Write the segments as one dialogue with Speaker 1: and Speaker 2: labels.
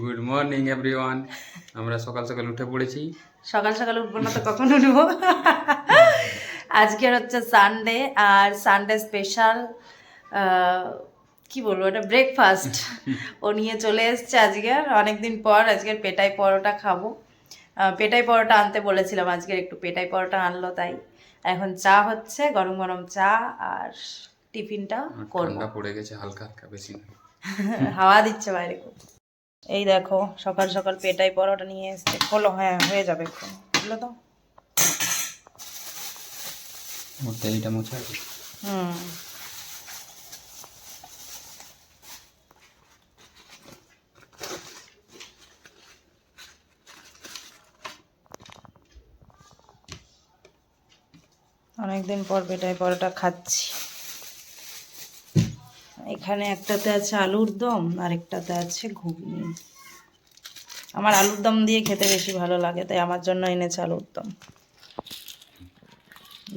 Speaker 1: Good morning everyone আমরা সকাল সকাল উঠে পড়েছি।
Speaker 2: সকাল সকাল উঠবো না তো কখন উঠবো? আজকের হচ্ছে সানডে আর সানডে স্পেশাল কি বলব এটা ব্রেকফাস্ট ও নিয়ে চলে এসছে আজকের অনেকদিন পর আজকের পেটাই পরোটা খাব। পেটাই পরোটা আনতে বলেছিলাম আজকের একটু পেটাই পরোটা আনলো তাই। এখন চা হচ্ছে গরম গরম চা আর টিফিনটা করব।
Speaker 1: পড়ে গেছে হালকা হালকা বেশি।
Speaker 2: হাওয়া দিচ্ছে বাইরে এই দেখো সকাল সকাল পেটাই পরোটা নিয়ে এসছে। খোলো হ্যাঁ হয়ে যাবে এখন। খুলো তো
Speaker 1: তেলটা মোছা
Speaker 2: হুম। অনেকদিন পর পেটাই পরোটা খাচ্ছি। এখানে একটাতে আছে আলুর দম আর একটাতে আছে ঘুগনি। আমার আলুর দম দিয়ে খেতে বেশি ভালো লাগে তাই আমার জন্য এনেছে আলুর দম।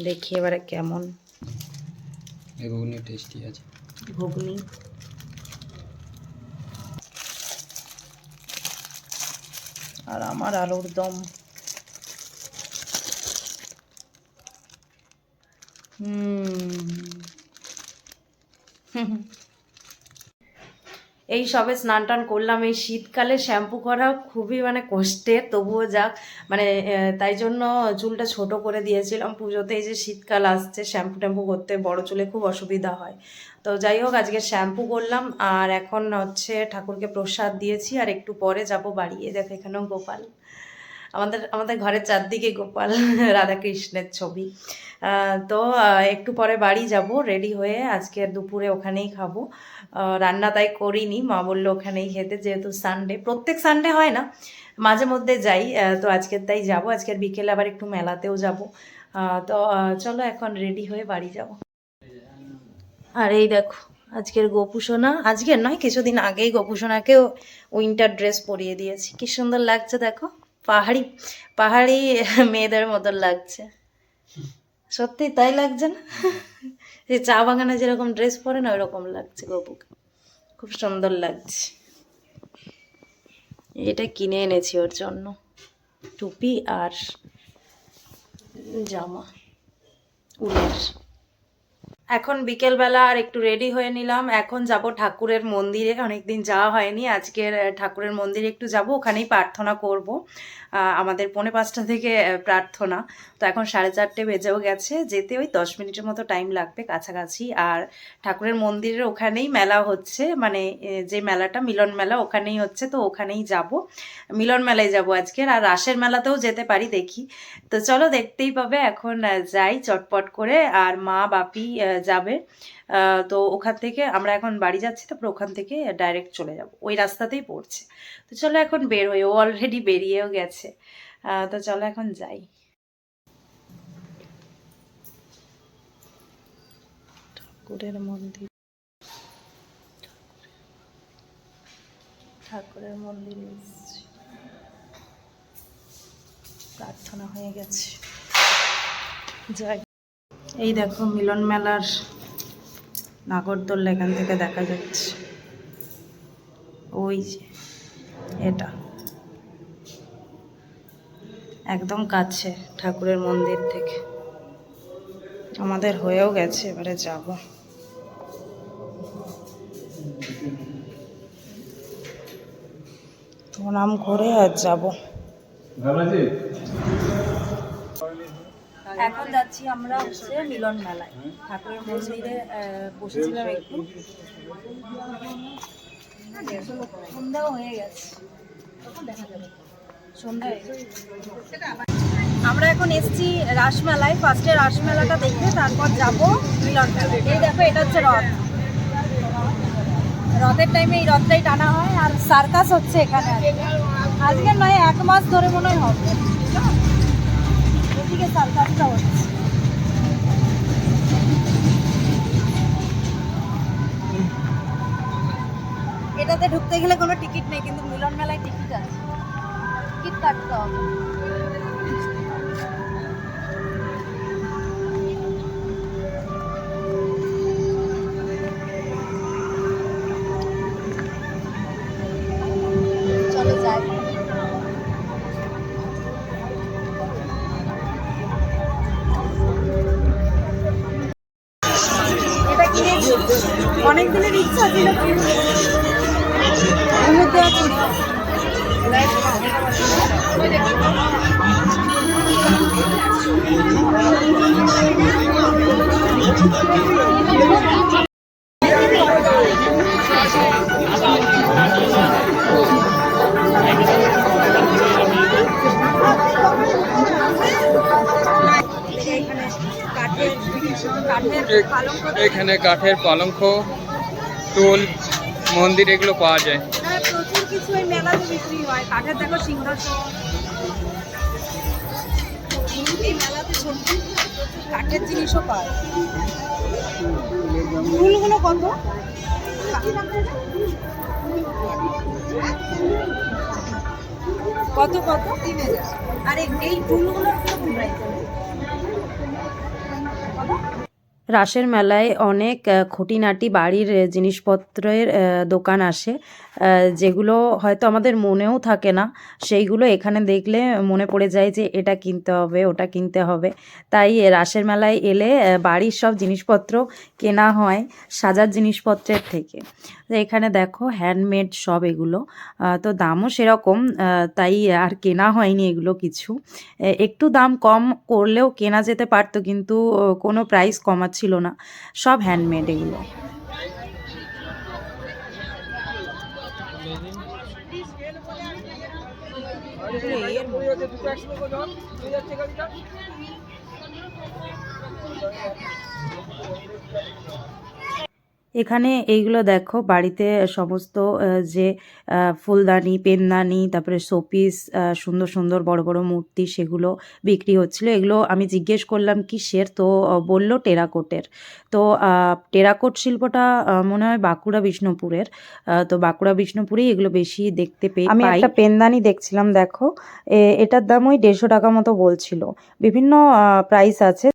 Speaker 2: দেখি এবারে কেমন।
Speaker 1: এগুলো টেস্টি আছে।
Speaker 2: ঘুগনি। আর আমার আলুর দম। হুম। এই সবে স্নান টান করলাম, এই শীতকালে শ্যাম্পু করা খুবই মানে কষ্টের তবুও যাক। মানে তাই জন্য চুলটা ছোট করে দিয়েছিলাম পুজোতে, এই যে শীতকাল আসছে, শ্যাম্পু ট্যাম্পু করতে বড় চুলে খুব অসুবিধা হয়। তো যাই হোক, আজকে শ্যাম্পু করলাম, আর এখন হচ্ছে ঠাকুরকে প্রসাদ দিয়েছি, আর একটু পরে যাব বাড়ি। দেখো এখানেও গোপাল। আমাদের আমাদের ঘরের চারদিকে গোপাল রাধাকৃষ্ণের ছবি। তো একটু পরে বাড়ি যাব রেডি হয়ে আজকে দুপুরে ওখানেই খাব। রান্না তাই করিনি, মা বলল ওখানেই খেতে, যেহেতু সানডে প্রত্যেক সানডে হয় না, মাঝে মধ্যে যাই তো আজকের তাই যাব। আজকের বিকেলে আবার একটু মেলাতেও যাব। তো চলো এখন রেডি হয়ে বাড়ি যাব। আর এই দেখো, আজকের গোপুসোনা। আজকের নয়, কিছুদিন আগেই গোপুসোনাকেও উইন্টার ড্রেস পরিয়ে দিয়েছি। কি সুন্দর লাগছে দেখো। পাহাড়ি পাহাড়ি মেয়েদের মতন লাগছে। সত্যি তাই লাগছে না? যে চা বাগানে যেরকম ড্রেস পরে না ওরকম লাগছে গপুকে। খুব সুন্দর লাগছে। এটা কিনে এনেছি ওর জন্য। টুপি আর জামা। উলের। এখন বিকেলবেলা আর একটু রেডি হয়ে নিলাম। এখন যাব ঠাকুরের মন্দিরে। অনেকদিন যাওয়া হয়নি। আজকের ঠাকুরের মন্দিরে একটু যাব। ওখানেই প্রার্থনা করব। আমাদের পৌনে পাঁচটা থেকে প্রার্থনা। তো এখন সাড়ে চারটে বেজেও গেছে। যেতে ওই দশ মিনিটের মতো টাইম লাগবে কাছাকাছি। আর ঠাকুরের মন্দিরের ওখানেই মেলা হচ্ছে। মানে যে মেলাটা, মিলন মেলা ওখানেই হচ্ছে। তো ওখানেই যাব। মিলন মেলায় যাব আজকের আর রাসের মেলাতেও যেতে পারি দেখি। তো চলো দেখতেই পাবে। এখন যাই চটপট করে। আর মা, বাপি যাবে। তো ওখান থেকে আমরা এখন বাড়ি যাচ্ছি, তারপর ওখান থেকে ডাইরেক্ট চলে যাব। ওই রাস্তাতেই পড়ছে। তো চলো এখন বের হই ও অলরেডি বেরিয়েও গেছে। তো চলো এখন যাই। ঠাকুরের মন্দির। ঠাকুরের মন্দিরে। প্রার্থনা হয়ে গেছে। যাই এই দেখো মিলন মেলার নাগরদোল্লা এখান থেকে দেখা যাচ্ছে। ওই যে, এটা। একদম কাছে, ঠাকুরের মন্দির থেকে। আমাদের হয়েও গেছে, এবারে যাব। প্রণাম করে আর যাব। এখন যাচ্ছি আমরা হচ্ছে মিলন মেলায়। ঠাকুরের মন্দিরে বসেছিলাম একটু। সন্ধ্যাও হয়ে গেছে। হয়ে গেছে। আমরা এখন এসেছি রাসমেলায়। ফার্স্টে রাসমেলাটা দেখে তারপর যাব মিলন মেলায়। এই দেখো, এটা হচ্ছে রথ। রথের টাইমে এই রথটাই টানা হয়। আর সার্কাস হচ্ছে এখানে। আজকে নয়, এক মাস ধরে মনে হয় হবে। এদিকে সার্কাসটা হচ্ছে। এটাতে ঢুকতে গেলে কোনো টিকিট নেই, কিন্তু মিলন মেলায় টিকিট আছে। টিকিট কাটতে হবে। এটা এখানে কাঠের পালঙ্ক,
Speaker 1: টুল, মন্দির এগুলো পাওয়া যায়।
Speaker 2: হ্যাঁ কাঠের কাঠের জিনিসও পায় কত? কত কত? তিন হাজার। আর এই- কীরকম প্রাইস রাসের মেলায় অনেক খুঁটিনাটি বাড়ির জিনিসপত্রের দোকান আসে যেগুলো হয়তো আমাদের মনেও থাকে না। সেইগুলো এখানে দেখলে মনে পড়ে যায় যে এটা কিনতে হবে, ওটা কিনতে হবে। তাই রাসের মেলায় এলে বাড়ির সব জিনিসপত্র কেনা হয় সাজার জিনিসপত্রের থেকে। এখানে দেখো হ্যান্ডমেড সব এগুলো তো দামও সেরকম তাই আর কেনা হয়নি এগুলো কিছু। একটু দাম কম করলেও কেনা যেতে পারতো, কিন্তু কোনো প্রাইস কমাচ্ছিল না সব হ্যান্ডমেড এগুলো। এখানে এইগুলো দেখো বাড়িতে সমস্ত যে ফুলদানি পেনদানি তারপরে শোপিস সুন্দর সুন্দর বড় বড় মূর্তি সেগুলো বিক্রি হচ্ছিল। এগুলো আমি জিজ্ঞেস করলাম কিসের তো বলল টেরাকোটের। তো টেরাকোট শিল্পটা মনে হয় বাঁকুড়া বিষ্ণুপুরের। তো বাঁকুড়া বিষ্ণুপুরেই এগুলো বেশি দেখতে পেয়ে আমি একটা পেনদানি দেখছিলাম দেখো। এ- এটার দাম ওই দেড়শো টাকা মতো বলছিল। বিভিন্ন প্রাইস আছে।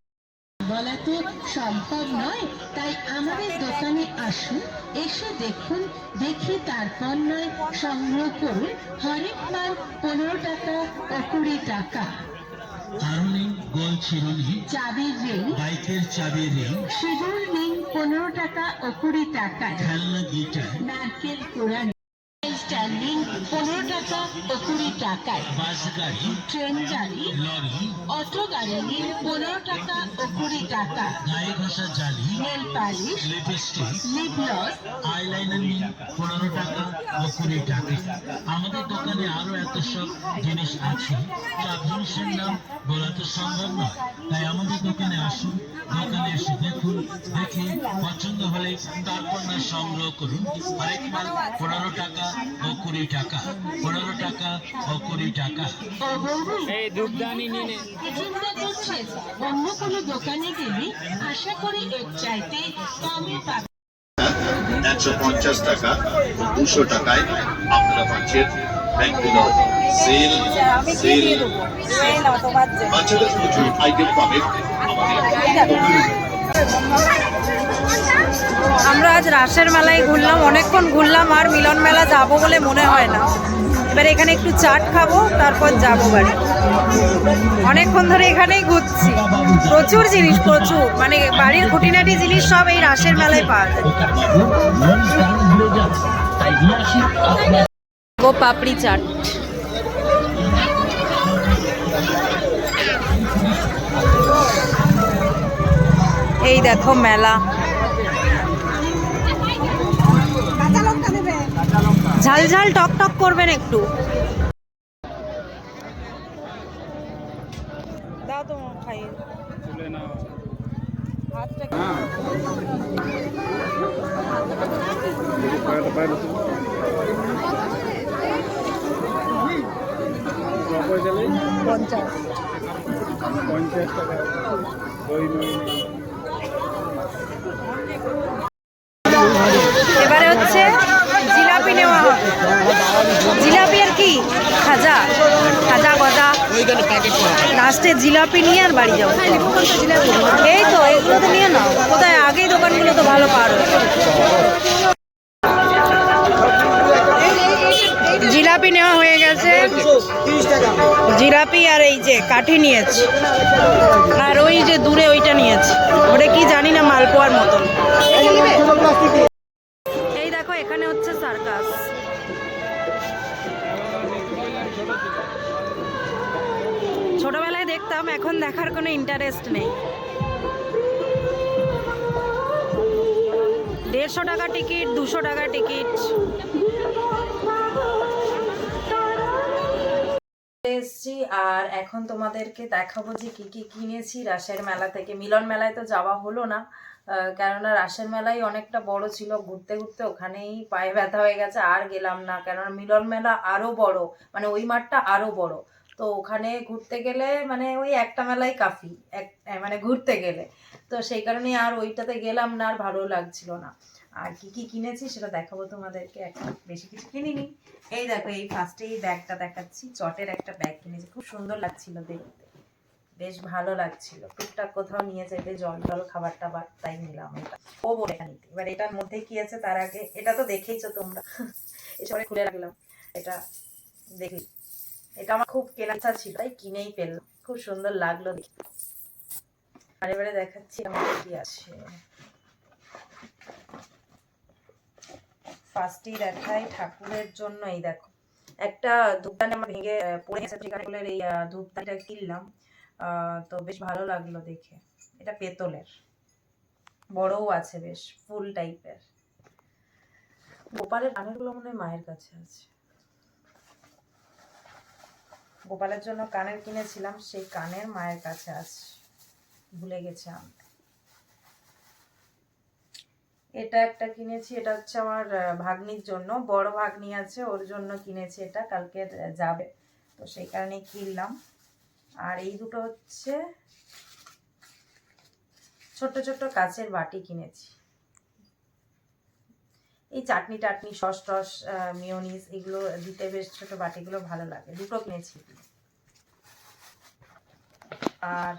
Speaker 3: দেখুন দেখে তারপর নয় সংগ্রহ করুন হরেক মাল পনেরো টাকা ও কুড়ি টাকা।
Speaker 4: হারুনি গোল চিরুনি
Speaker 3: চাবির রিং
Speaker 4: বাইকের চাবির রিং
Speaker 3: সিঁদুর রিং পনেরো টাকা ও কুড়ি টাকা।
Speaker 4: খেলনা গিটার।
Speaker 3: নারকেল কোড়া স্ট্যান্ডিং পনেরো টাকা ও কুড়ি টাকায়।
Speaker 4: বাস গাড়ি
Speaker 3: ট্রেন গাড়ি অটো গাড়ি পনেরো টাকা ও কুড়ি টাকা
Speaker 4: গায়ে ঘষা জালি
Speaker 3: nail polish
Speaker 4: lipstick
Speaker 3: lip gloss
Speaker 4: eyeliner পনেরো টাকা ও কুড়ি টাকা আমাদের দোকানে আরও এত সব জিনিস আছে সব জিনিসের নাম বলা তো সম্ভব নয়। তাই আমাদের দোকানে আসুন, দোকানে এসে দেখুন, দেখে পছন্দ হলে তারপর না সংগ্রহ করুন। মাল পনেরো টাকা ও কুড়ি টাকা পনেরো টাকা ও কুড়ি টাকা।
Speaker 3: অন্য কোনো দোকানে গেলে আশা করি এর চাইতে কমে পাবেন
Speaker 5: একশো পঞ্চাশ টাকা ও দুশো টাকায় আপনারা পাচ্ছেন ব্যাংকগুলো সেল সেল বাচ্চাদের প্রচুর আইটেম পাবেন আমাদের।
Speaker 2: আমরা আজ রাসের মেলায় ঘুরলাম অনেকক্ষণ ঘুরলাম আর মিলন মেলা যাব বলে মনে হয় না। এবার এখানে একটু চাট খাব তারপর যাব বাড়ি। অনেকক্ষণ ধরে এখানেই ঘুরছি। প্রচুর জিনিস প্রচুর। মানে বাড়ির খুঁটিনাটি জিনিস সব এই রাসের মেলায় পাওয়া যায়। গো পাপড়ি চাট। এই দেখো মেলা। ঝাল ঝাল টক টক করবেন একটু। দাও তো খাই এবারে হচ্ছে জিলাপি নেওয়া হবে জিলাপি আর কি খাজা খাজা গজা লাস্টে জিলাপি নিয়ে আর বাড়ি যাব। এই তো এগুলো তো নিয়ে নাও। কোথায়? আগেই দোকানগুলো তো ভালো পারো জিলাপি জিলাপি নেওয়া হয়ে গেছে। জিলাপি আর এই যে কাঠি নিয়েছি। আর ওই যে দূরে ওইটা নিয়েছি। ওটা কি জানি না, মালপোয়ার মতন। এই দেখো, এখানে হচ্ছে সার্কাস। দেখতাম, এখন দেখার কোনো ইন্টারেস্ট নেই। দেড়শো টাকা টিকিট, দুশো টাকা টিকিট। এসছি, আর এখন তোমাদেরকে দেখাবো যে কি কি কিনেছি রাসের মেলা থেকে। মিলন মেলায় তো যাওয়া হলো না কেননা রাসের মেলাই অনেকটা বড় ছিল, ঘুরতে ঘুরতে ওখানেই পায়ে ব্যথা হয়ে গেছে, আর গেলাম না, কেননা মিলন মেলা আরও বড় মানে ওই মাঠটা আরও বড়। তো ওখানে ঘুরতে গেলে মানে ওই একটা মেলাই কাফি, এক মানে ঘুরতে গেলে। তো সেই কারণে আর ওইটাতে গেলাম না, আর ভালো লাগছিল না। আর কি কি কিনেছি সেটা দেখাবো তোমাদেরকে, এখন বেশি কিছু কিনিনি। এই দেখো, এই ফার্স্টে এই ব্যাগটা দেখাচ্ছি, চটের একটা ব্যাগ কিনেছি, খুব সুন্দর লাগছিল দেখতে। বেশ ভালো লাগছিল, টুকটাক কোথাও নিয়ে যাবে জল টল খাবার টাবার তাই নিলাম এটা। ও বলে নিতে এবার এটার মধ্যে কি আছে তার আগে, এটা তো দেখেইছো তোমরা। এসবে খুলে রাখলাম। এটা দেখি এটা আমার খুব ইচ্ছা ছিল, তাই কিনেই পেলাম খুব সুন্দর লাগল দেখতে আর এবারে দেখাচ্ছি আমার কি আছে। ফার্স্টেই দেখাই ঠাকুরের জন্য, এই দেখো। একটা ধূপদানি আমার ভেঙে পড়ে গেছে ত্রিকালের এই ধূপদানিটা কিনলাম। তো বেশ ভালো লাগল দেখে। এটা পেতলের। বড়ও আছে বেশ, ফুল টাইপের গোপালের কানেরগুলো মনে হয় মায়ের কাছে আছে। গোপালের জন্য কানের কিনেছিলাম, সেই কানের মায়ের কাছে আছে ভুলে গেছে এটা একটা কিনেছি, এটা হচ্ছে আমার ভাগ্নির জন্য। বড় ভাগ্নি আছে, ওর জন্য কিনেছি এটা, কালকে যাবে। তো সেই কারণে কিনলাম। আর এই দুটো হচ্ছে ছোট্ট ছোট্ট কাচের বাটি কিনেছি। এই চাটনি টাটনি, সস টস মিওনিস এগুলো দিতে বেশ ছোট বাটিগুলো ভালো লাগে। দুটো কিনেছি। আর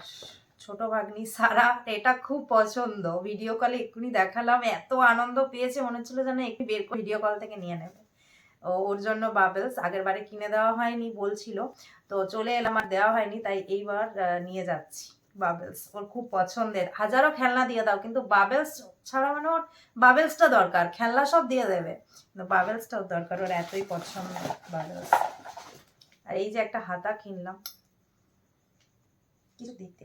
Speaker 2: ছোট ভাগ্নি সারা, এটা খুব পছন্দ। ভিডিও কলে এক্ষুনি দেখালাম, এত আনন্দ পেয়েছে, মনে হচ্ছিল যেন একটু বের করে ভিডিও কল থেকে নিয়ে নেবে। ওর জন্য বাবেলস আগের বারে কিনে দেওয়া হয়নি, বলছিল। তো চলে এলাম, আর দেওয়া হয়নি, তাই এইবার নিয়ে যাচ্ছি। বাবেলস, ওর খুব পছন্দের। হাজারো খেলনা দিয়ে দাও, কিন্তু বাবেলস ছাড়া মানে ওর বাবেলসটা দরকার, খেলনা সব দিয়ে দেবে। কিন্তু বাবেলসটাও দরকার, ওর এতই পছন্দ বাবেলস। আর এই যে একটা হাতা কিনলাম। কিছু দিতে।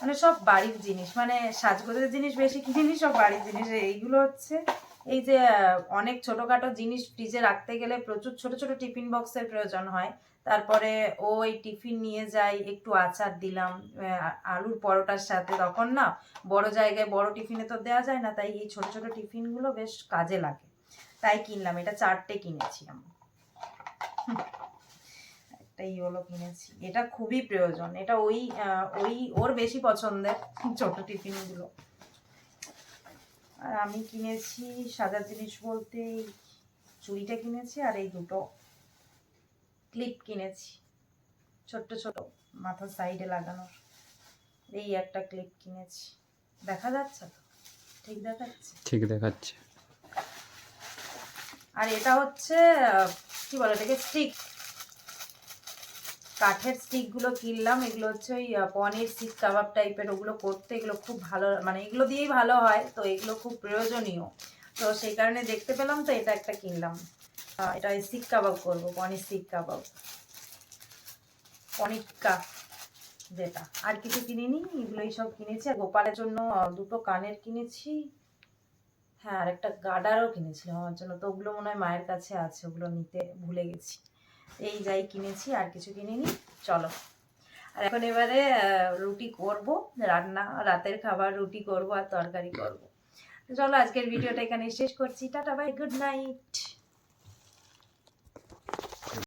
Speaker 2: মানে সব বাড়ির জিনিস মানে সাজগোজের জিনিস বেশি কিনিনি, সব বাড়ির জিনিস। এইগুলো হচ্ছে, এই যে অনেক ছোটখাটো জিনিস ফ্রিজে রাখতে গেলে প্রচুর ছোট ছোট টিফিন বক্সের প্রয়োজন হয়। তারপরে ও এই টিফিন নিয়ে যাই, একটু আচার দিলাম আলুর পরোটার সাথে। তখন না, বড় জায়গায় বড় টিফিনে তো দেওয়া যায় না, তাই এই ছোট ছোট টিফিনগুলো বেশ কাজে লাগে। তাই কিনলাম, এটা চারটে কিনেছি আমি ইয়েলো কিনেছি। এটা খুবই প্রয়োজন। এটা ওই ওই ওর বেশি পছন্দের ছোট টিফিনগুলো। আর আমি কিনেছি সাজার জিনিস বলতে চুড়িটা কিনেছি আর এই দুটো। ক্লিপ কিনেছি। ছোট্ট ছোট মাথার সাইডে লাগানোর। এই একটা ক্লিপ কিনেছি। দেখা যাচ্ছে তো? ঠিক দেখাচ্ছে?
Speaker 1: ঠিক দেখাচ্ছে।
Speaker 2: আর এটা হচ্ছে কি বলে এটাকে স্টিক কাঠের স্টিকগুলো কিনলাম। এগুলো হচ্ছে ওই পনির শিক কাবাব টাইপের ওগুলো করতে এগুলো খুব ভালো মানে এগুলো দিয়েই ভালো হয়। তো এগুলো খুব প্রয়োজনীয়। তো সেই কারণে দেখতে পেলাম তো এটা একটা কিনলাম। এটা শিক কাবাব করব, পনির শিক কাবাব। পনির টিক্কা যেটা। আর কিছু কিনিনি? এগুলোই সব কিনেছি। আর গোপালের জন্য দুটো কানের কিনেছি। হ্যাঁ আর একটা গার্ডারও কিনেছিলাম আমার জন্য, তো ওগুলো মনে হয় মায়ের কাছে আছে, ওগুলো নিতে ভুলে গেছি। এই যাই কিনেছি, আর কিছু কিনিনি। চলো। আর এখন এবারে রুটি করব, রান্না, রাতের খাবার রুটি করব আর তরকারি করব। চলো, আজকের ভিডিওটা এখানে শেষ করছি। Tata, bye, good night.